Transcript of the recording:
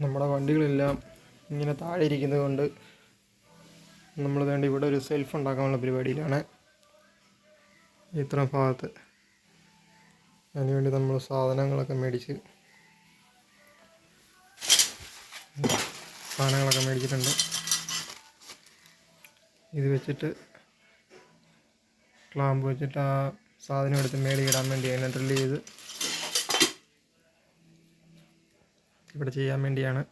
നമ്മുടെ വണ്ടികളെല്ലാം ഇങ്ങനെ താഴെ ഇരിക്കുന്നത് കൊണ്ട് നമ്മൾ വേണ്ടി ഇവിടെ ഒരു സെൽഫ് ഉണ്ടാക്കാനുള്ള പരിപാടിയിലാണ് ഇത്ര ഭാഗത്ത്. അതിനുവേണ്ടി നമ്മൾ സാധനങ്ങളൊക്കെ മേടിച്ച് സാധനങ്ങളൊക്കെ മേടിച്ചിട്ടുണ്ട്. ഇത് വെച്ചിട്ട് ക്ലാമ്പ് വെച്ചിട്ട് ആ സാധനം എടുത്ത് മേടിയിടാൻ വേണ്ടി അതിനെ ഡ്രില്ല് ചെയ്ത് ഇവിടെ ചെയ്യാൻ വേണ്ടിയാണ്.